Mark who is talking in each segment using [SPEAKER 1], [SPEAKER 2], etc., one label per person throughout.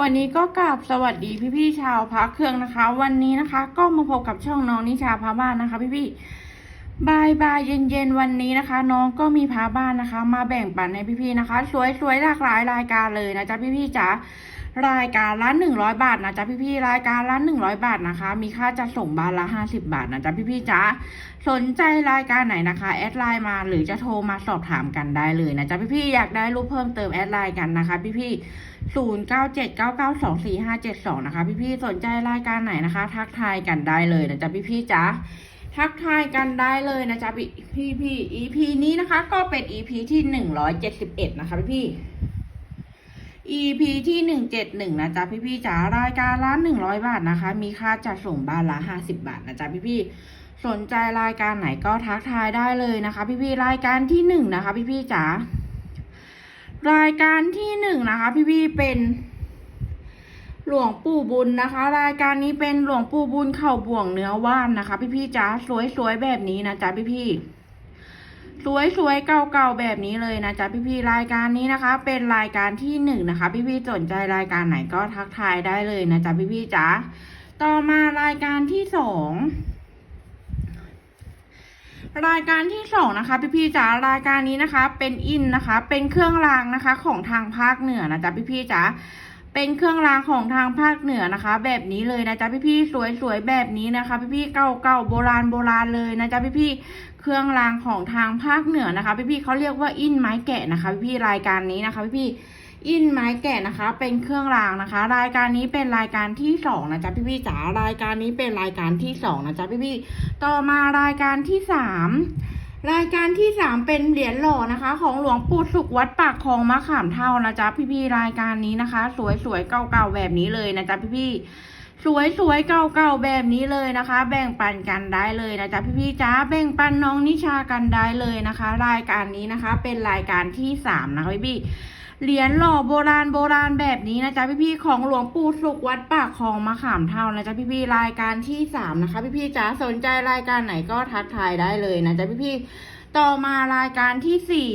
[SPEAKER 1] วันนี้ก็กราบสวัสดีพี่ๆชาวพักเครื่องนะคะ วันนี้นะคะ ก็มาพบกับช่องน้องนิชาพาบ้านนะคะ พี่ๆบายบายเย็นๆวันนี้นะคะ น้องก็มีพาบ้านนะคะ มาแบ่งปันให้พี่ๆนะคะ สวยๆหลากหลายรายการเลยนะจ๊ะพี่ๆจ๋า รายการละหนึ่งร้อยบาทนะจ๊ะพี่ๆรายการละหนึ่งร้อยบาทนะคะ มีค่าจะส่งบานละห้าสิบบาทนะจ๊ะพี่ๆจ๋าสนใจรายการไหนนะคะแอดไลน์มาหรือจะโทรมาสอบถามกันได้เลยนะจ๊ะพี่ๆอยากได้รูปเพิ่มเติมแอดไลน์กันนะคะ พี่ๆศูนย์เก้าเจ็ดเก้าเก้าสองสี่ห้าเจ็ดสองนะคะพี่ๆสนใจรายการไหนนะคะ ทักทายกันได้เลยนะจ๊ะพี่ๆจ๋าทักทายกันได้เลยนะจ๊ะพี่พี่พี่ EP นี้นะคะ ก็เป็น EP ที่หนึ่งร้อยเจ็ดสิบเอ็ดนะคะพี่ๆ EP ที่หนึ่งเจ็ดหนึ่งนะจ๊ะพี่ๆจ๋ารายการละหนึ่งร้อยบาทนะคะ มีค่าจัดส่งบ้านละห้าสิบบาทนะจ๊ะพี่ๆสนใจรายการไหนก็ทักทายได้เลยนะคะ พี่ๆรายการที่หนึ่งนะคะ พี่ๆจ๋ารายการที่หนึ่งนะคะ พี่ๆเป็นหลวงปู่บุญนะคะ รายการนี้เป็นหลวงปู่บุญเข่าบ่วงเนื้อว่านนะคะ พี่ๆจ๋าสวยๆแบบนี้นะจ๊ะพี่ๆ สวยๆเก่าๆแบบนี้เลยนะจ๊ะพี่ๆรายการนี้นะคะ เป็นรายการที่หนึ่งนะคะ พี่ๆสนใจรายการไหนก็ทักทายได้เลยนะจ๊ะพี่ๆจ๋าต่อมารายการที่สองรายการที่สองนะคะ พี่ๆจ๋ารายการนี้นะคะ เป็นอินนะคะ เป็นเครื่องรางนะคะ ของทางภาคเหนือนะจ๊ะพี่ๆจ๋า เป็นเครื่องรางของทางภาคเหนือนะคะ แบบนี้เลยนะจ๊ะพี่ๆสวยๆแบบนี้นะคะ พี่ๆเก่าๆโบราณโบราณเลยนะจ๊ะพี่ๆเครื่องรางของทางภาคเหนือนะคะ พี่ๆเขาเรียกว่าอินไม้แกะนะคะ พี่ๆรายการนี้นะคะ พี่ๆอินไม้แกะนะคะ เป็นเครื่องรางนะคะ รายการนี้เป็นรายการที่สองนะจ๊ะพี่ๆจ๋ารายการนี้เป็นรายการที่สองนะจ๊ะพี่ๆต่อมารายการที่สาม รายการที่สามเป็นเหรียญหล่อนะคะ ของหลวงปู่สุขวัดปากคลองมะขามเท่านะจ๊ะพี่ๆรายการนี้นะคะ สวยๆเก่าๆแบบนี้เลยนะจ๊ะพี่ๆ สวยๆเก่าๆแบบนี้เลยนะคะ แบ่งปันกันได้เลยนะจ๊ะพี่ๆจ้าแบ่งปันน้องนิชากันได้เลยนะคะ รายการนี้นะคะ เป็นรายการที่สามนะคะพี่ๆเหรียญหล่อโบราณโบราณแบบนี้นะจ๊ะพี่ๆของหลวงปู่สุขวัดปากคลองมะขามเท่านะจ๊ะพี่ๆรายการที่สามนะคะ พี่ๆจ้าสนใจรายการไหนก็ทักทายได้เลยนะจ๊ะพี่ๆต่อมารายการที่สี่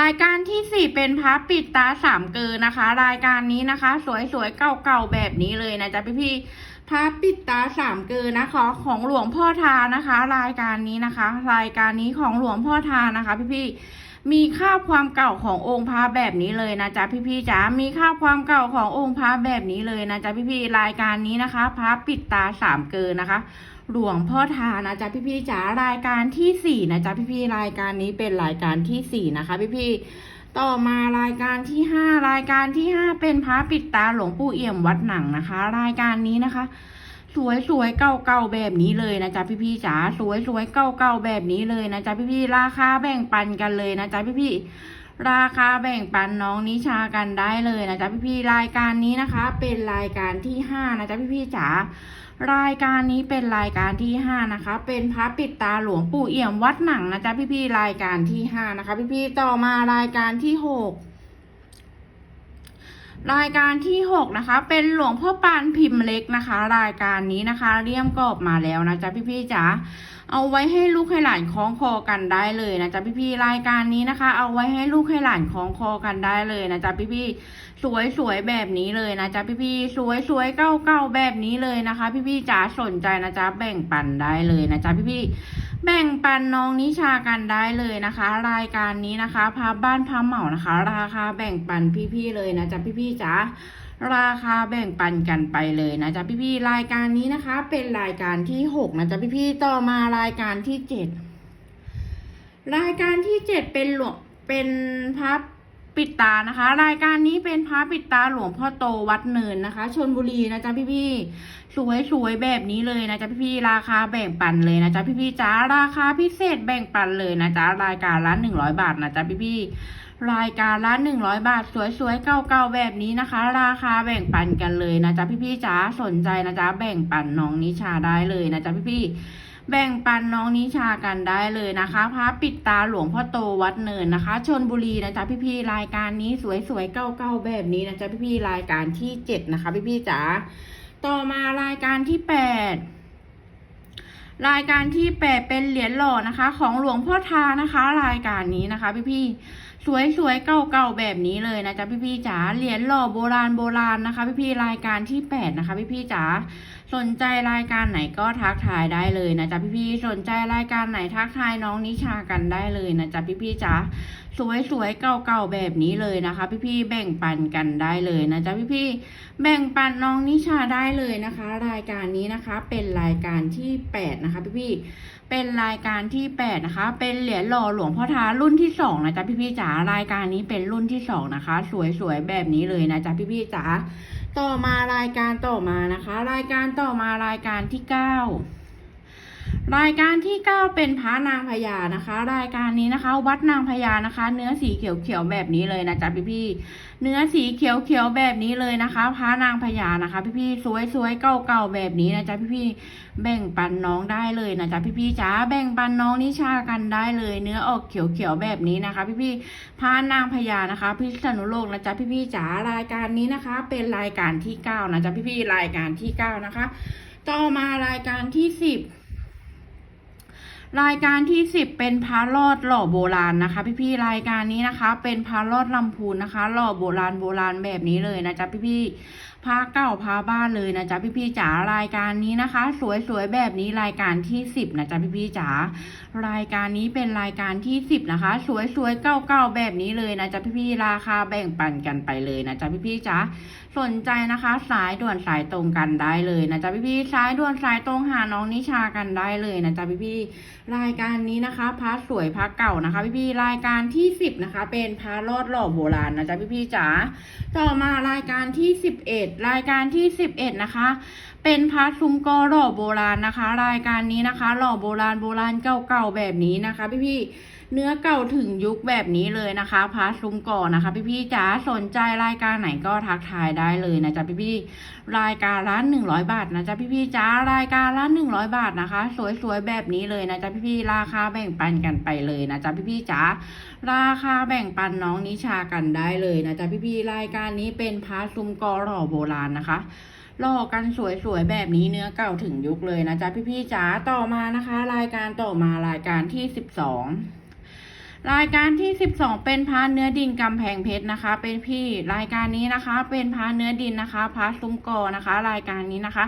[SPEAKER 1] รายการที่สี่เป็นพระปิดตาสามเกินนะคะ รายการนี้นะคะ สวยๆเก่าๆแบบนี้เลยนะจ๊ะพี่ๆพระปิดตาสามเกินนะคะของหลวงพ่อทานะคะ รายการนี้นะคะ รายการนี้ของหลวงพ่อทานะคะ พี่ๆมีค่าความเก่าขององค์พระแบบนี้เลยนะจ๊ะพี่ๆจ๋า มีค่าความเก่าขององค์พระแบบนี้เลยนะจ๊ะพี่ๆรายการนี้นะคะพระปิดตาสามเกินนะคะ หลวงพ่อทานะจ๊ะพี่ๆจ๋ารายการที่สี่นะจ๊ะพี่ๆรายการนี้เป็นรายการที่สี่นะคะพี่ๆต่อมารายการที่ห้ารายการที่ห้าเป็นพระปิดตาหลวงปู่เอี่ยมวัดหนังนะคะ รายการนี้นะคะสวยๆเก่าๆแบบนี้เลยนะจ๊ะพี่ๆจ๋าสวยๆเก่าๆแบบนี้เลยนะจ๊ะพี่ๆราคาแบ่งปันกันเลยนะจ๊ะพี่ๆ ราคาแบ่งปันน้องนิชากันได้เลยนะจ๊ะพี่ๆรายการนี้นะคะ เป็นรายการที่ห้านะจ๊ะพี่ๆจ๋ารายการนี้เป็นรายการที่ห้านะคะ เป็นพระปิดตาหลวงปู่เอี่ยมวัดหนังนะจ๊ะพี่ๆรายการที่ห้านะคะ พี่ๆต่อมารายการที่หก รายการที่หกนะคะ เป็นหลวงพ่อปานพิมพ์เล็กนะคะ รายการนี้นะคะเลี่ยมกรอบมาแล้วนะจ๊ะพี่ๆจ๋าเอาไว้ให้ลูกให้หลานคล้องคอกันได้เลยนะจ๊ะพี่ๆรายการนี้นะคะ เอาไว้ให้ลูกให้หลานคล้องคอกันได้เลยนะจ๊ะพี่ๆสวยๆแบบนี้เลยนะจ๊ะพี่ๆสวยๆเก่าๆแบบนี้เลยนะคะ พี่ๆจ๋าสนใจนะจ๊ะแบ่งปันได้เลยนะจ๊ะพี่ๆ แบ่งปันน้องนิชากันได้เลยนะคะ รายการนี้นะคะพาบ้านพาเหมานะคะ ราคาแบ่งปันพี่ๆเลยนะจ๊ะพี่ๆจ๋าราคาแบ่งปันกันไปเลยนะจ๊ะพี่ๆรายการนี้นะคะ เป็นรายการที่หกนะจ๊ะพี่ๆต่อมารายการที่เจ็ดรายการที่เจ็ดเป็นหลวงเป็นพับ ปิดตานะคะ รายการนี้เป็นพระปิดตาหลวงพ่อโตวัดเนินนะคะชนบุรีนะจ๊ะพี่ๆสวยๆแบบนี้เลยนะจ๊ะพี่ๆราคาแบ่งปันเลยนะจ๊ะพี่ๆจ้าราคาพิเศษแบ่งปันเลยนะจ๊ะรายการละหนึ่งร้อยบาทนะจ๊ะพี่ๆรายการละหนึ่งร้อยบาท สวยๆเก่าๆแบบนี้นะคะ ราคาแบ่งปันกันเลยนะจ๊ะพี่ๆจ๋าสนใจนะจ๊ะแบ่งปันน้องนิชาได้เลยนะจ๊ะพี่ๆ แบ่งปันน้องนิชากันได้เลยนะคะพระปิดตาหลวงพ่อโตวัดเนินนะคะ ชนบุรีนะจ๊ะพี่ๆรายการนี้สวยๆเก่าๆแบบนี้นะจ๊ะพี่ๆรายการที่เจ็ดนะคะ พี่ๆจ๋าต่อมารายการที่แปดรายการที่แปดเป็นเหรียญหล่อนะคะ ของหลวงพ่อทานะคะ รายการนี้นะคะ พี่พี่ๆ สวยๆ เก่าๆ แบบนี้เลยนะจ๊ะพี่ๆจ๋า เหรียญหล่อโบราณโบราณนะคะ พี่ๆ รายการที่แปดนะคะ พี่ๆจ๋า สนใจรายการไหนก็ทักทายได้เลยนะจ๊ะพี่ๆ สนใจรายการไหนทักทายน้องนิชากันได้เลยนะจ๊ะพี่ๆจ๋า สวยๆ เก่าๆ แบบนี้เลยนะคะ พี่ๆ แบ่งปันกันได้เลยนะจ๊ะพี่ๆ แบ่งปันน้องนิชาได้เลยนะคะ รายการนี้นะคะเป็นรายการที่แปดนะคะพี่ๆ เป็นรายการที่แปดนะคะ เป็นเหรียญหล่อหลวงพ่อท้ารุ่นที่สองนะจ๊ะพี่ๆจ๋ารายการนี้เป็นรุ่นที่สองนะคะ สวยๆ แบบนี้เลยนะจ๊ะพี่ๆจ๋าต่อมารายการต่อมานะคะ รายการต่อมารายการที่เก้ารายการที่เก้าเป็นพระนางพญานะคะ รายการนี้นะคะ วัดนางพญานะคะ เนื้อสีเขียวๆแบบนี้เลยนะจ๊ะพี่พี่ๆ เนื้อสีเขียวๆแบบนี้เลยนะคะพระนางพญานะคะ พี่พี่ๆสวยๆเก่าๆแบบนี้นะจ๊ะพี่พี่ๆแบ่งปันน้องได้เลยนะจ๊ะพี่ๆจ๋าแบ่งปันน้องนิชากันได้เลย เนื้อออกเขียวๆแบบนี้นะคะ พี่ๆพานางพญานะคะ พิษณุโลกนะจ๊ะพี่ๆจ๋ารายการนี้นะคะ เป็นรายการที่เก้านะจ๊ะพี่ๆรายการที่เก้านะคะ ต่อมารายการที่สิบ รายการที่สิบเป็นพระรอดหล่อโบราณนะคะ พี่ๆรายการนี้นะคะ เป็นพระรอดลำพูนนะคะ หล่อโบราณโบราณแบบนี้เลยนะจ๊ะพี่ๆ พระเก่าพระบ้านเลยนะจ๊ะพี่ๆจ๋ารายการนี้นะคะ สวยๆแบบนี้รายการที่สิบนะจ๊ะพี่ๆจ๋ารายการนี้เป็นรายการที่สิบนะคะ สวยๆเก่าๆแบบนี้เลยนะจ๊ะพี่ๆราคาแบ่งปันกันไปเลยนะจ๊ะพี่ๆจ๋าสนใจนะคะ สายด่วนสายตรงกันได้เลยนะจ๊ะพี่ๆสายด่วนสายตรงหาน้องนิชากันได้เลยนะจ๊ะพี่ๆรายการนี้นะคะพระสวยพระเก่านะคะ พี่พี่รายการที่สิบนะคะ เป็นพระรอดหล่อโบราณนะจ๊ะพี่พี่จ๋าต่อมารายการที่สิบเอ็ดรายการที่สิบเอ็ดนะคะ เป็นพระซุ้มกอหล่อโบราณนะคะ รายการนี้นะคะ หล่อโบราณโบราณเก่าๆแบบนี้นะคะ พี่พี่ๆเนื้อเก่าถึงยุคแบบนี้เลยนะคะพระซุ้มกอนะคะ พี่พี่ๆจ๋าสนใจรายการไหนก็ทักทายได้เลยนะจ๊ะพี่พี่ๆรายการละหนึ่งร้อยบาทนะจ๊ะพี่พี่ๆจ๋ารายการละหนึ่งร้อยบาทนะคะ สวยๆแบบนี้เลยนะจ๊ะพี่พี่ๆราคาแบ่งปันกันไปเลยนะจ๊ะพี่พี่ๆจ๋าราคาแบ่งปันน้องนิชากันได้เลยนะจ๊ะพี่พี่ๆรายการนี้เป็นพาซุ้มกอหล่อโบราณนะคะ หล่อกันสวยๆแบบนี้เนื้อเก่าถึงยุคเลยนะจ๊ะพี่ๆจ๋าต่อมานะคะ รายการต่อมารายการที่สิบสองรายการที่ 12 เป็นพาเนื้อดินกำแพงเพชรนะคะ เป็นพี่รายการนี้นะคะ เป็นพาเนื้อดินนะคะพาซุ้มกอนะคะ รายการนี้นะคะ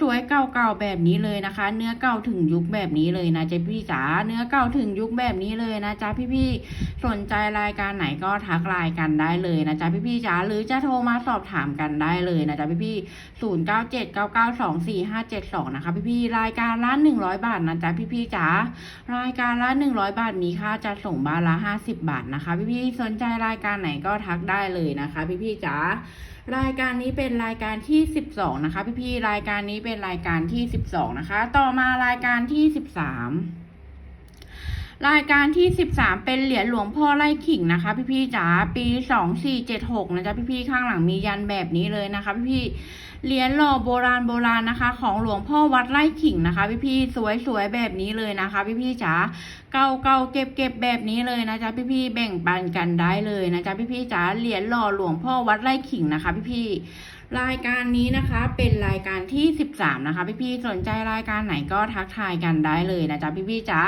[SPEAKER 1] สวยๆเก่าๆแบบนี้เลยนะคะ เนื้อเก่าถึงยุคแบบนี้เลยนะจ๊ะพี่จ๋าเนื้อเก่าถึงยุคแบบนี้เลยนะจ๊ะพี่ๆสนใจรายการไหนก็ทักไลน์กันได้เลยนะจ๊ะพี่ๆจ๋าหรือจะโทรมาสอบถามกันได้เลยนะจ๊ะพี่ๆศูนย์เก้าเจ็ดเก้าเก้าสองสี่ห้าเจ็ดสองนะคะพี่ๆรายการละหนึ่งร้อยบาทนะจ๊ะพี่ๆจ๋ารายการละหนึ่งร้อยบาทมีค่าจะส่งบ้านละห้าสิบบาทนะคะ พี่ๆสนใจรายการไหนก็ทักได้เลยนะคะ พี่ๆจ๋ารายการนี้เป็นรายการที่ 12 นะคะ พี่ๆรายการนี้เป็นรายการที่ 12 นะคะ ต่อมารายการที่ 13 รายการที่ 13 เป็นเหรียญหลวงพ่อไร่ขิงนะคะ พี่ๆจ๋าปี 2476 นะจ๊ะพี่ๆข้างหลังมียันแบบนี้เลยนะคะพี่ๆเหรียญหล่อโบราณโบราณนะคะ ของหลวงพ่อวัดไร่ขิงนะคะ พี่ๆสวยๆแบบนี้เลยนะคะ พี่ๆจ๋าเก่าเก่าเก็บเก็บแบบนี้เลยนะจ๊ะพี่พี่ๆแบ่งปันกันได้เลยนะจ๊ะพี่พี่ๆจ๋าเหรียญหล่อหลวงพ่อวัดไร่ขิงนะคะ พี่พี่ๆ รายการนี้นะคะเป็นรายการที่สิบสามนะคะพี่พี่ๆสนใจรายการไหนก็ทักทายกันได้เลยนะจ๊ะพี่พี่ๆจ๋า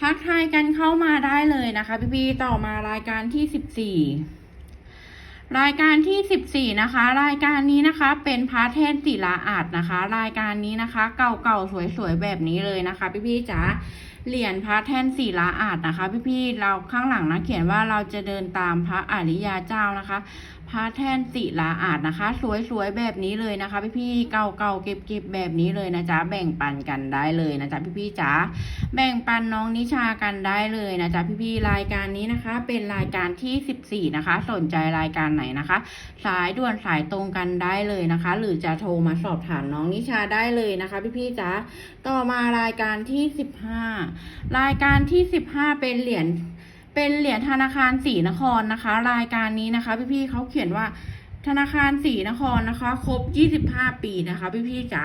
[SPEAKER 1] ทักทายกันเข้ามาได้เลยนะคะ พี่พี่ๆต่อมารายการที่สิบสี่รายการที่สิบสี่นะคะ รายการนี้นะคะ เป็นพระเทศศิลาอาจนะคะ รายการนี้นะคะ เก่าๆสวยๆแบบนี้เลยนะคะ พี่พี่ๆจ๋าเหรียญพระแท่นศิลาอาจนะคะ พี่ๆเราข้างหลังนะเขียนว่าเราจะเดินตามพระอริยาเจ้านะคะ พระแท่นศิลาอาจนะคะ สวยๆแบบนี้เลยนะคะพี่ๆเก่าๆเก็บๆแบบนี้เลยนะจ๊ะแบ่งปันกันได้เลยนะจ๊ะพี่ๆจ๋าแบ่งปันน้องนิชากันได้เลยนะจ๊ะพี่ๆรายการนี้นะคะ เป็นรายการที่ 14 นะคะ สนใจรายการไหนนะคะ สายด่วนสายตรงกันได้เลยนะคะ หรือจะโทรมาสอบถามน้องนิชาได้เลยนะคะพี่ๆจ๋าต่อมารายการที่ 15 รายการที่ 15 เป็นเหรียญ เป็นเหรียญธนาคารสีนครนะคะ รายการนี้นะคะ พี่ๆเขาเขียนว่าธนาคารสีนครนะคะ ครบ25ปีนะคะ พี่ๆจ๋า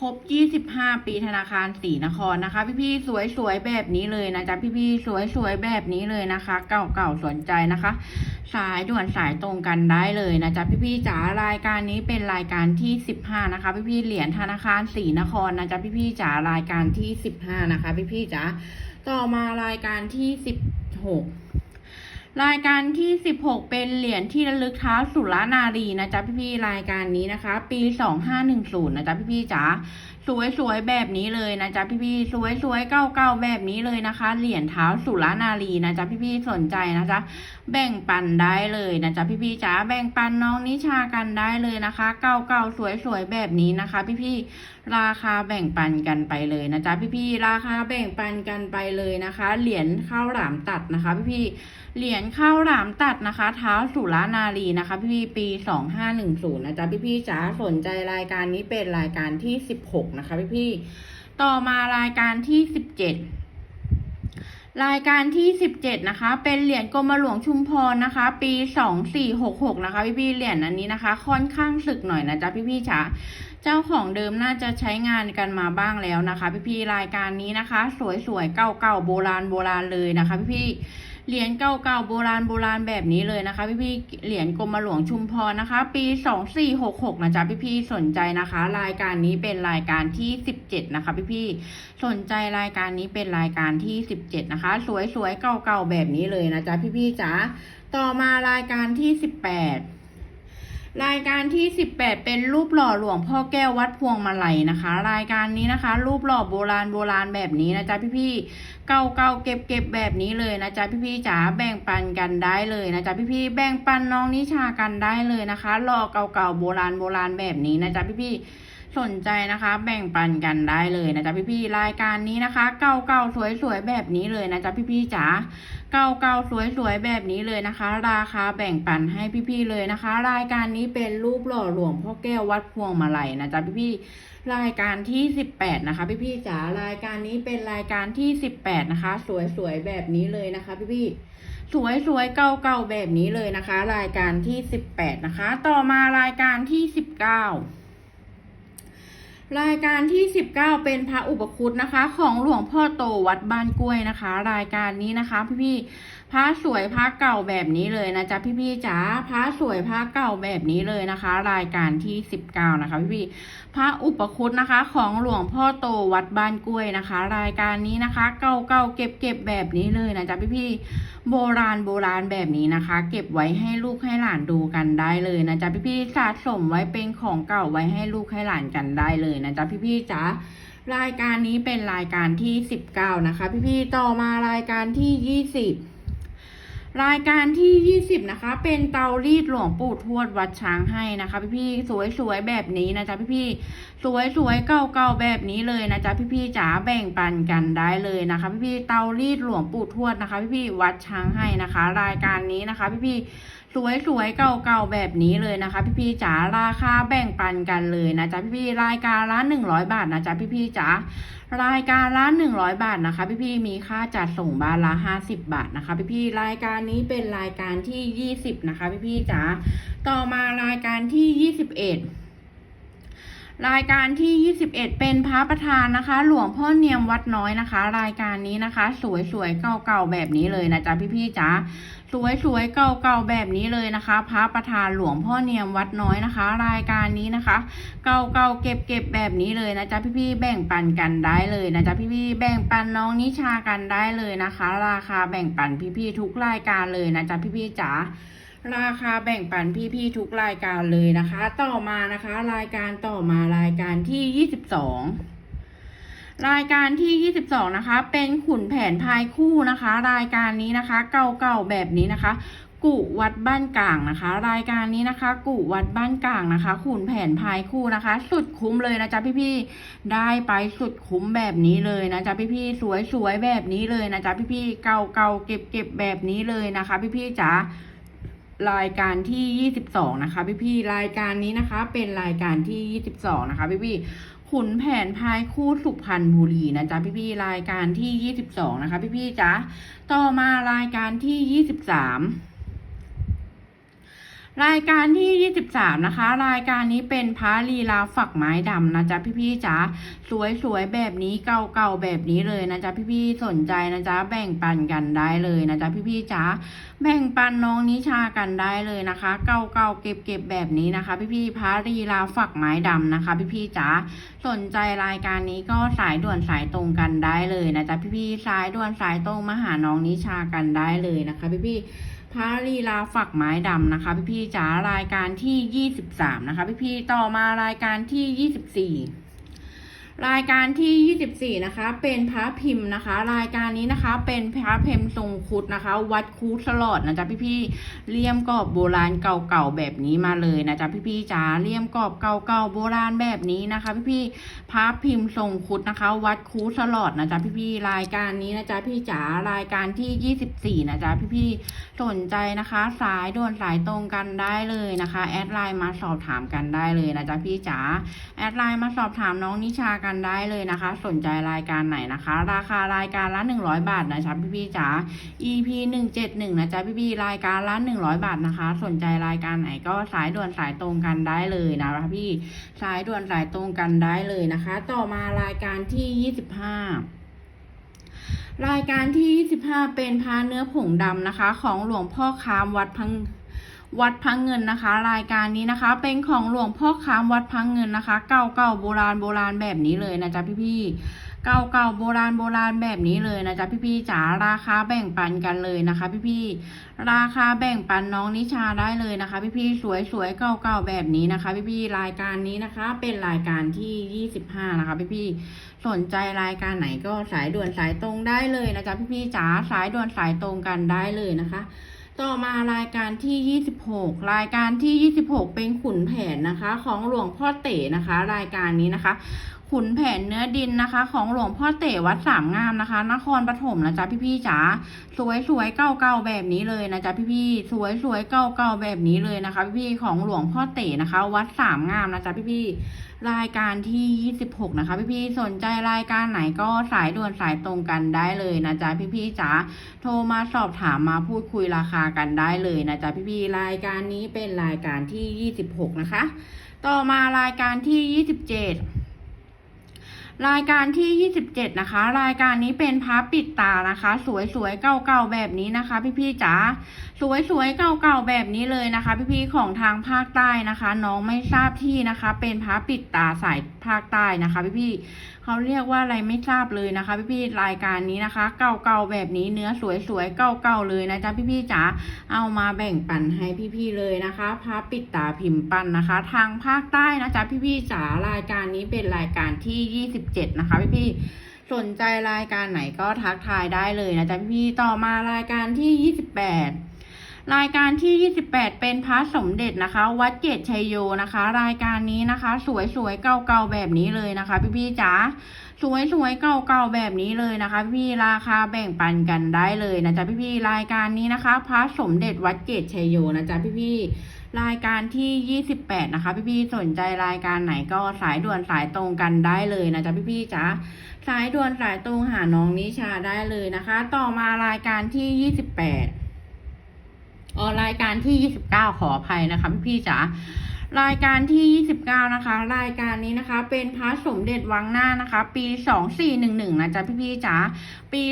[SPEAKER 1] ครบ25ปีธนาคารสีนครนะคะ พี่ๆสวยๆแบบนี้เลยนะจ๊ะพี่ๆสวยๆแบบนี้เลยนะคะ เก่าๆสนใจนะคะ สายด่วนสายตรงกันได้เลยนะจ๊ะพี่ๆจ๋ารายการนี้เป็นรายการที่15นะคะ พี่ๆเหรียญธนาคารสีนครนะจ๊ะพี่ๆจ๋ารายการที่15นะคะ พี่ๆจ๋า ต่อมารายการที่สิบหกรายการที่สิบหกเป็นเหรียญที่ระลึกเท้าสุรนารีนะจ๊ะพี่ๆรายการนี้นะคะ ปีสองห้าหนึ่งศูนย์นะจ๊ะพี่ๆจ๋าสวยๆแบบนี้เลยนะจ๊ะพี่ๆสวยๆเก้าๆแบบนี้เลยนะคะ เหรียญเท้าสุรนารีนะจ๊ะพี่ๆสนใจนะจ๊ะ แบ่งปันได้เลยนะจ๊ะพี่ๆจ๋าแบ่งปันน้องนิชากันได้เลยนะคะ เก้าๆสวยๆแบบนี้นะคะ พี่ๆราคาแบ่งปันกันไปเลยนะจ๊ะพี่ๆราคาแบ่งปันกันไปเลยนะคะ เหรียญข้าวหลามตัดนะคะ พี่ๆเหรียญข้าวหลามตัดนะคะ เท้าสุรานารีนะคะ พี่ๆปีสองห้าหนึ่งศูนย์นะจ๊ะพี่ๆจ๋าสนใจรายการนี้เป็นรายการที่สิบหกนะคะ พี่ๆต่อมารายการที่สิบเจ็ด รายการที่สิบเจ็ดนะคะ เป็นเหรียญกรมหลวงชุมพรนะคะ ปีสองสี่หกหกนะคะ พี่พี่ๆเหรียญอันนี้นะคะ ค่อนข้างสึกหน่อยนะจ๊ะพี่พี่ๆจ๋าเจ้าของเดิมน่าจะใช้งานกันมาบ้างแล้วนะคะ พี่พี่ๆรายการนี้นะคะ สวยๆเก่าๆโบราณโบราณเลยนะคะ พี่พี่ๆ เหรียญเก่าๆโบราณโบราณแบบนี้เลยนะคะพี่พี่ๆเหรียญกรมหลวงชุมพรนะคะ ปีสองสี่หกหกนะจ๊ะพี่พี่ๆสนใจนะคะ รายการนี้เป็นรายการที่สิบเจ็ดนะคะพี่พี่ๆสนใจรายการนี้เป็นรายการที่สิบเจ็ดนะคะ สวยๆเก่าๆแบบนี้เลยนะจ๊ะพี่ๆจ๋าต่อมารายการที่สิบแปด รายการที่สิบแปดเป็นรูปหล่อหลวงพ่อแก้ววัดพวงมาลัยนะคะ รายการนี้นะคะ รูปหล่อโบราณโบราณแบบนี้นะจ๊ะพี่ๆเก่าๆเก็บๆแบบนี้เลยนะจ๊ะพี่ๆจ๋าแบ่งปันกันได้เลยนะจ๊ะพี่ๆแบ่งปันน้องนิชากันได้เลยนะคะหล่อเก่าๆโบราณโบราณแบบนี้นะจ๊ะพี่ๆสนใจนะคะแบ่งปันกันได้เลยนะจ๊ะพี่ๆรายการนี้นะคะ เก่าๆสวยๆแบบนี้เลยนะจ๊ะพี่ๆจ๋า เก่าๆสวยๆแบบนี้เลยนะคะ ราคาแบ่งปันให้พี่ๆเลยนะคะ รายการนี้เป็นรูปหล่อหลวงพ่อแก้ววัดพวงมาลัยนะจ๊ะพี่ๆรายการที่สิบแปดนะคะ พี่ๆจ๋ารายการนี้เป็นรายการที่สิบแปดนะคะ สวยๆแบบนี้เลยนะคะ พี่ๆสวยๆเก่าๆแบบนี้เลยนะคะ รายการที่สิบแปดนะคะ ต่อมารายการที่สิบเก้า รายการที่ 19 เป็นพระอุปคุตนะคะ ของหลวงพ่อโตวัดบ้านกล้วยนะคะ รายการนี้นะคะพี่ๆ พระสวยพระเก่าแบบนี้เลยนะจ๊ะพี่ๆจ๋าพระสวยพระเก่าแบบนี้เลยนะคะ รายการที่19นะคะพี่ๆพระอุปคุตนะคะ ของหลวงพ่อโตวัดบ้านกล้วยนะคะ รายการนี้นะคะ เก่าๆเก็บๆแบบนี้เลยนะจ๊ะพี่ๆโบราณโบราณแบบนี้นะคะ เก็บไว้ให้ลูกให้หลานดูกันได้เลยนะจ๊ะพี่ๆสะสมไว้เป็นของเก่าไว้ให้ลูกให้หลานกันได้เลยนะจ๊ะพี่ๆจ๋ารายการนี้เป็นรายการที่19นะคะ พี่ๆต่อมารายการที่20 รายการที่ 20 นะคะ เป็นเตารีดหลวงปู่ทวดวัดช้างให้นะคะ พี่ๆสวยๆแบบนี้นะจ๊ะพี่ๆ สวยๆเก่าๆแบบนี้เลยนะจ๊ะพี่ๆจ๋าแบ่งปันกันได้เลยนะคะ พี่ๆเตารีดหลวงปู่ทวดนะคะ พี่ๆวัดช้างให้นะคะ รายการนี้นะคะ พี่ๆสวยๆเก่าๆแบบนี้เลยนะคะ พี่ๆจ๋าราคาแบ่งปันกันเลยนะจ๊ะพี่ๆรายการละ100บาทนะจ๊ะพี่ๆจ๋ารายการละ100บาทนะคะ พี่ๆมีค่าจัดส่งบ้านละ50บาทนะคะ พี่ๆรายการนี้เป็นรายการที่20นะคะ พี่ๆจ๋าต่อมารายการที่21 รายการที่ 21 เป็นพระประธานนะคะ หลวงพ่อเนียมวัดน้อยนะคะ รายการนี้นะคะ สวยๆ เก่าๆ แบบนี้เลยนะจ๊ะพี่ๆจ๋าสวยๆ เก่าๆ แบบนี้เลยนะคะ พระประธานหลวงพ่อเนียมวัดน้อยนะคะ รายการนี้นะคะ เก่าๆ เก็บๆ แบบนี้เลยนะจ๊ะพี่ๆ แบ่งปันกันได้เลยนะจ๊ะพี่ๆ แบ่งปันน้องนิชากันได้เลยนะคะ ราคาแบ่งปันพี่ๆ ทุกรายการเลยนะจ๊ะพี่ๆ จ๋า ราคาแบ่งปันพี่ๆทุกรายการเลยนะคะ ต่อมานะคะ รายการต่อมารายการที่22รายการที่ 22 นะคะ เป็นขุนแผนพายคู่นะคะ รายการนี้นะคะ เก่าๆแบบนี้นะคะ กุวัดบ้านกลางนะคะ รายการนี้นะคะ กุวัดบ้านกลางนะคะ ขุนแผนพายคู่นะคะ สุดคุ้มเลยนะจ๊ะพี่ๆได้ไปสุดคุ้มแบบนี้เลยนะจ๊ะพี่ๆสวยๆแบบนี้เลยนะจ๊ะพี่ๆเก่าๆเก็บๆแบบนี้เลยนะคะ พี่ๆจ๋า รายการที่ 22 นะคะ พี่ๆรายการนี้นะคะ เป็นรายการที่ 22 นะคะ พี่ๆขุนแผนพายคู่สุพรรณบุรีนะจ๊ะพี่ๆรายการที่ 22 นะคะ พี่ๆจ๊ะต่อมารายการที่ 23 รายการที่ 23 นะคะ รายการนี้เป็นพระลีลาฝักไม้ดำนะจ๊ะพี่ๆจ๋าสวยๆแบบนี้เก่าๆแบบนี้เลยนะจ๊ะพี่ๆสนใจนะจ๊ะแบ่งปันกันได้เลยนะจ๊ะพี่ๆจ๋าแบ่งปันน้องนิชากันได้เลยนะคะ เก่าๆเก็บๆแบบนี้นะคะ พี่ๆพระลีลาฝักไม้ดำนะคะ พี่ๆจ๋าสนใจรายการนี้ก็สายด่วนสายตรงกันได้เลยนะจ๊ะพี่ๆสายด่วนสายตรงมาหาน้องนิชากันได้เลยนะคะ พี่ๆ พระลีลาฝักไม้ดำนะคะพี่พี่ๆจ๋ารายการที่ 23 นะคะพี่พี่ๆต่อมารายการที่ 24 รายการที่ 24 นะคะ เป็นพระพิมพ์นะคะ รายการนี้นะคะ เป็นพระพิมพ์ทรงคุดนะคะ วัดคูสลอดนะจ๊ะพี่ๆเลี่ยมกรอบโบราณเก่าๆแบบนี้มาเลยนะจ๊ะพี่ๆจ๋าเลี่ยมกรอบเก่าๆโบราณแบบนี้นะคะ พี่ๆพระพิมพ์ทรงคุดนะคะ วัดคูสลอดนะจ๊ะพี่ๆรายการนี้นะจ๊ะพี่จ๋ารายการที่ 24 นะจ๊ะพี่พี่ๆสนใจนะคะสายด่วนสายตรงกันได้เลยนะคะแอดไลน์มาสอบถามกันได้เลยนะจ๊ะพี่จ๋าแอดไลน์มาสอบถามน้องนิชากันได้เลยนะคะ สนใจรายการไหนนะคะ ราคารายการละ 100 บาทนะจ๊ะพี่พี่จ๋า EP 171นะจ๊ะพี่พี่รายการละ 100 บาทนะคะ สนใจรายการไหนก็สายด่วนสายตรงกันได้เลยนะคะพี่สายด่วนสายตรงกันได้เลยนะคะ ต่อมารายการที่ 25รายการที่ 25 เป็นพาเนื้อผงดำนะคะ ของหลวงพ่อคามวัดพัง วัดพังเงินนะคะ รายการนี้นะคะ เป็นของหลวงพ่อคามวัดพังเงินนะคะ เก่าเก่าโบราณโบราณแบบนี้เลยนะจ๊ะพี่พี่ๆเก่าเก่าโบราณโบราณแบบนี้เลยนะจ๊ะพี่พี่ๆจ๋าราคาแบ่งปันกันเลยนะคะพี่พี่ๆราคาแบ่งปันน้องนิชาได้เลยนะคะ พี่พี่ๆสวยๆเก่าเก่าๆแบบนี้นะคะพี่พี่ๆรายการนี้นะคะ เป็นรายการที่ 25 นะคะพี่พี่ๆสนใจรายการไหนก็สายด่วนสายตรงได้เลยนะจ๊ะพี่ๆจ๋าสายด่วนสายตรงกันได้เลยนะคะ ต่อมารายการที่ 26 รายการที่ 26 เป็นขุนแผนนะคะ ของหลวงพ่อเต๋นะคะ รายการนี้นะคะ ขุนแผนเนื้อดินนะคะ ของหลวงพ่อเต๋วัดสามงามนะคะ นครปฐมนะจ๊ะพี่ๆจ๋าสวยสวยๆเก่าๆแบบนี้เลยนะจ๊ะพี่ๆสวยสวยๆเก่าเก่าๆแบบนี้เลยนะคะ พี่ๆของหลวงพ่อเต๋นะคะ วัดสามงามนะจ๊ะพี่ๆ รายการที่ 26 นะคะ พี่ๆ สนใจรายการไหนก็สายด่วนสายตรงกันได้เลยนะจ๊ะพี่ๆจ๋าโทรมาสอบถามมาพูดคุยราคากันได้เลยนะจ๊ะพี่ๆ รายการนี้เป็นรายการที่ 26 นะคะ ต่อมารายการที่ 27รายการที่ 27 นะคะ รายการนี้เป็นพับปิดตานะคะ สวยๆ เก่าๆ แบบนี้นะคะ พี่ๆจ๋า สวยๆเก่าๆแบบนี้เลยนะคะ พี่ๆของทางภาคใต้นะคะ น้องไม่ทราบที่นะคะ เป็นพับปิดตาสายภาคใต้นะคะ พี่ๆเขาเรียกว่าอะไรไม่ทราบเลยนะคะ พี่ๆรายการนี้นะคะ เก่าๆแบบนี้เนื้อสวยๆเก่าๆเลยนะจ๊ะพี่ๆจ๋าเอามาแบ่งปันให้พี่ๆเลยนะคะพับปิดตาพิมพ์ปั้นนะคะ ทางภาคใต้นะจ๊ะพี่ๆจ๋ารายการนี้เป็นรายการที่27นะคะ พี่ๆสนใจรายการไหนก็ทักทายได้เลยนะจ๊ะพี่ต่อมารายการที่28 รายการที่ 28 เป็นพระสมเด็จนะคะ วัดเกตชัยโยนะคะ รายการนี้นะคะ สวยๆเก่าๆแบบนี้เลยนะคะ พี่ๆจ๋าสวยๆเก่าๆแบบนี้เลยนะคะ พี่ราคาแบ่งปันกันได้เลยนะจ๊ะพี่ๆรายการนี้นะคะ พระสมเด็จวัดเกตชัยโยนะจ๊ะพี่ๆรายการที่ 28 นะคะ พี่ๆสนใจรายการไหนก็สายด่วนสายตรงกันได้เลยนะจ๊ะพี่ๆจ๋าสายด่วนสายตรงหาน้องนิชาได้เลยนะคะ ต่อมารายการที่ 28 ออรายการที่ 29 ขออภัยนะคะพี่จ๋ารายการที่ 29 นะคะ รายการนี้นะคะ เป็นพระสมเด็จวังหน้านะคะ ปี 2411นะจ๊ะพี่ๆจ๋า ปี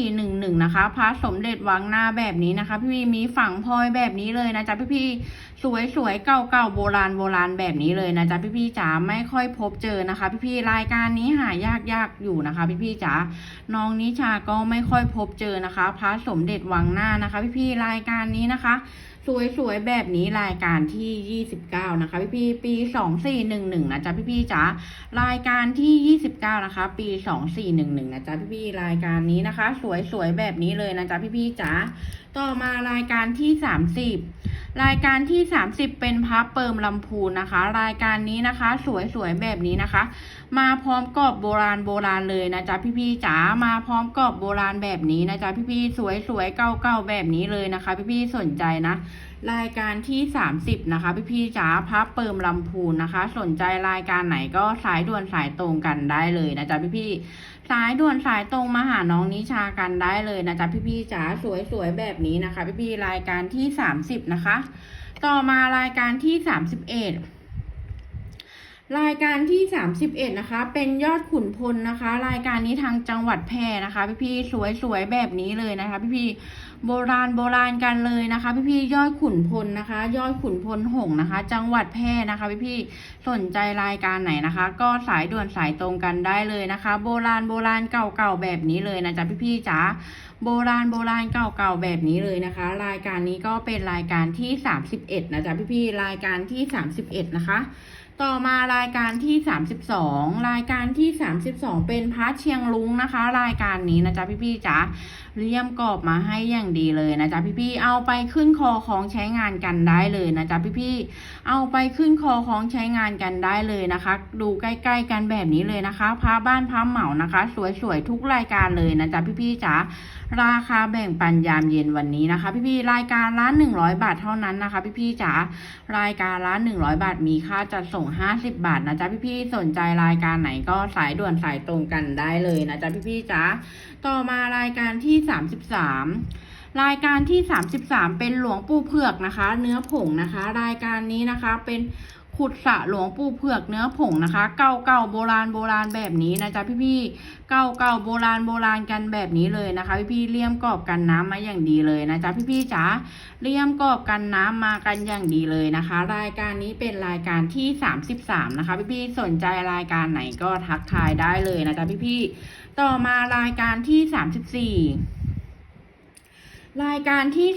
[SPEAKER 1] 2411นะคะพระสมเด็จวังหน้าแบบนี้นะคะ พี่ๆมีฝั่งพลอยแบบนี้เลยนะจ๊ะพี่ๆสวยๆเก่าๆโบราณโบราณแบบนี้เลยนะจ๊ะพี่ๆจ๋าไม่ค่อยพบเจอนะคะ พี่ๆรายการนี้หายากยากๆอยู่นะคะ พี่ๆจ๋าน้องนิชาก็ไม่ค่อยพบเจอนะคะพระสมเด็จวังหน้านะคะ พี่ๆรายการนี้นะคะสวยๆ แบบนี้รายการที่ 29 นะคะ พี่พี่ปี 2411 นะจ๊ะพี่พี่จ๋ารายการที่ 29 นะคะ ปี 2411 นะจ๊ะพี่พี่รายการนี้นะคะ สวยๆแบบนี้เลยนะจ๊ะพี่ๆจ๋าต่อมารายการที่ 30 รายการที่ 30 เป็นพับเปิมลำพูนนะคะ รายการนี้นะคะ สวยๆแบบนี้นะคะ มาพร้อมกรอบโบราณโบราณเลยนะจ๊ะพี่ๆจ๋ามาพร้อมกรอบโบราณแบบนี้นะจ๊ะพี่ๆสวยๆเก่าๆแบบนี้เลยนะคะ พี่ๆสนใจนะรายการที่ 30 นะคะ พี่พี่ๆจ๋าพับเปิมลำพูนนะคะ สนใจรายการไหนก็สายด่วนสายตรงกันได้เลยนะจ๊ะพี่พี่ๆ สายด่วนสายตรงมาหาน้องนิชากันได้เลยนะจ๊ะพี่ๆจ๋าสวยๆแบบนี้นะคะ พี่ๆรายการที่สามสิบนะคะ ต่อมารายการที่สามสิบเอ็ดรายการที่ 31 นะคะ เป็นยอดขุนพลนะคะ รายการนี้ทางจังหวัดแพร่นะคะ พี่ๆสวยๆแบบนี้เลยนะคะ พี่ๆ โบราณโบราณกันเลยนะคะ พี่ๆยอดขุนพลนะคะ ยอดขุนพลหงนะคะ จังหวัดแพร่นะคะพี่ๆสนใจรายการไหนนะคะ ก็สายด่วนสายตรงกันได้เลยนะคะ โบราณโบราณเก่าๆแบบนี้เลยนะจ๊ะพี่ๆจ๋าโบราณโบราณเก่าๆแบบนี้เลยนะคะ รายการนี้ก็เป็นรายการที่ 31นะจ๊ะพี่ๆรายการที่ 31 นะคะ ต่อมารายการที่ 32 รายการที่ 32 เป็นพระเชียงลุงนะคะ รายการนี้นะจ๊ะพี่ๆจ๋าเรียมกรอบมาให้อย่างดีเลยนะจ๊ะพี่ๆเอาไปขึ้นคอของใช้งานกันได้เลยนะจ๊ะพี่ๆเอาไปขึ้นคอของใช้งานกันได้เลยนะคะ ดูใกล้ ๆ กันแบบนี้เลยนะคะพระบ้านพระเหมานะคะ สวยๆทุกรายการเลยนะจ๊ะพี่ๆจ๋าราคาแบ่งปันยามเย็นวันนี้นะคะ พี่ๆรายการละ100 บาทเท่านั้นนะคะ พี่ๆจ๋ารายการละ100 บาทมีค่าจัดส่ง50 บาทนะจ๊ะพี่ๆสนใจรายการไหนก็สายด่วนสายตรงกันได้เลยนะจ๊ะพี่ๆจ๋าต่อมารายการที่ 33 รายการที่ 33 เป็นหลวงปู่เผือกนะคะ เนื้อผงนะคะ รายการนี้นะคะเป็น ขุดสะหลวงปู่เผือกเนื้อผงนะคะ เก่าเก่าโบราณโบราณแบบนี้นะจ๊ะพี่ๆเก่าเก่าโบราณโบราณกันแบบนี้เลยนะคะ พี่ๆเลี่ยมกรอบกันน้ำมาอย่างดีเลยนะจ๊ะพี่ๆจ๋าเลี่ยมกรอบกันน้ำมากันอย่างดีเลยนะคะ รายการนี้เป็นรายการที่ 33 นะคะ พี่ๆสนใจรายการไหนก็ทักทายได้เลยนะจ๊ะพี่ๆต่อมารายการที่ 34 รายการที่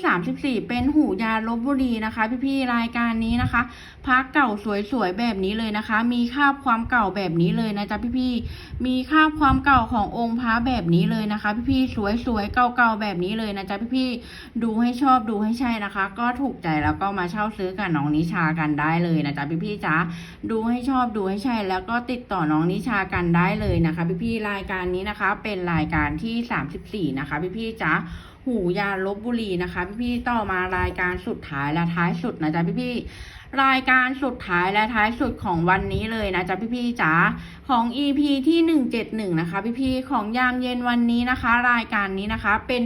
[SPEAKER 1] 34 เป็นหูยาลบบุรีนะคะ พี่ๆรายการนี้นะคะพักเก่าสวยๆแบบนี้เลยนะคะ มีคาบความเก่าแบบนี้เลยนะจ๊ะพี่ๆมีคาบความเก่าขององค์พระแบบนี้เลยนะคะ พี่ๆสวยๆเก่าๆแบบนี้เลยนะจ๊ะพี่ๆดูให้ชอบดูให้ใช่นะคะ ก็ถูกใจแล้วก็มาเช่าซื้อกับน้องนิชากันได้เลยนะจ๊ะพี่ๆจ๋าดูให้ชอบดูให้ใช่ แล้วก็ติดต่อน้องนิชากันได้เลยนะคะ พี่ๆรายการนี้นะคะ เป็นรายการที่ 34 นะคะ พี่ๆจ๋า หูยาลบบุรีนะคะ พี่ๆต่อมารายการสุดท้ายและท้ายสุดนะจ๊ะพี่ๆรายการสุดท้ายและท้ายสุดของวันนี้เลยนะจ๊ะพี่ๆจ๋าของ EP ที่หนึ่งเจ็ดหนึ่งนะคะ พี่ๆของยามเย็นวันนี้นะคะ รายการนี้นะคะเป็น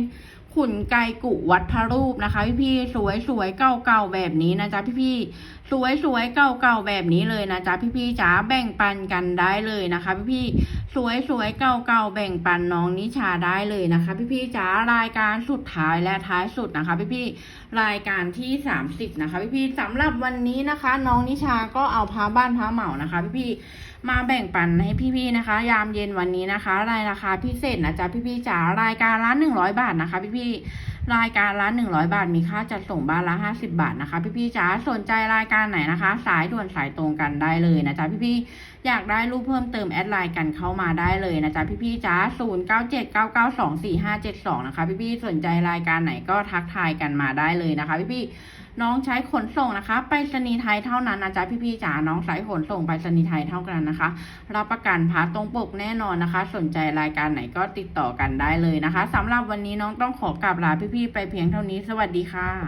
[SPEAKER 1] ขุนไกกุวัดพระรูปนะคะ พี่ๆสวยสวยๆเก่าๆแบบนี้นะจ๊ะพี่ๆ สวยๆเก่าๆแบบนี้เลยนะจ๊ะพี่ๆจ๋าแบ่งปันกันได้เลยนะคะ พี่ๆสวยๆเก่าๆแบ่งปันน้องนิชาได้เลยนะคะ พี่ๆจ๋ารายการสุดท้ายและท้ายสุดนะคะ พี่ๆรายการที่30นะคะ พี่ๆสำหรับวันนี้นะคะ น้องนิชาก็เอาพาบ้านพาเหมานะคะ พี่ๆมาแบ่งปันให้พี่ๆนะคะ ยามเย็นวันนี้นะคะ รายราคาพิเศษนะจ๊ะพี่ๆจ๋ารายการละ100บาทนะคะ พี่ๆ รายการละ100 บาท มีค่าจัดส่งบ้านละ 50 บาทนะคะ พี่ๆจ๋าสนใจรายการไหนนะคะ สายด่วนสายตรงกันได้เลยนะจ๊ะพี่ๆ อยากได้รูปเพิ่มเติมแอดไลน์กันเข้ามาได้เลยนะจ๊ะพี่ๆจ้า0 9 7 9 9 2 4 5 7 2นะคะพี่ๆสนใจรายการไหนก็ทักทายกันมาได้เลยนะคะพี่ๆน้องใช้ขนส่งนะคะไปรษณีไทยเท่านั้นนะจ๊ะพี่ๆจ๋าน้องใช้ขนส่งไปรษณีไทยเท่ากันนะคะ รับประกันพาตรงปกแน่นอนนะคะ สนใจรายการไหนก็ติดต่อกันได้เลยนะคะสำหรับวันนี้น้องต้องขอกราบลาพี่ๆไปเพียงเท่านี้สวัสดีค่ะ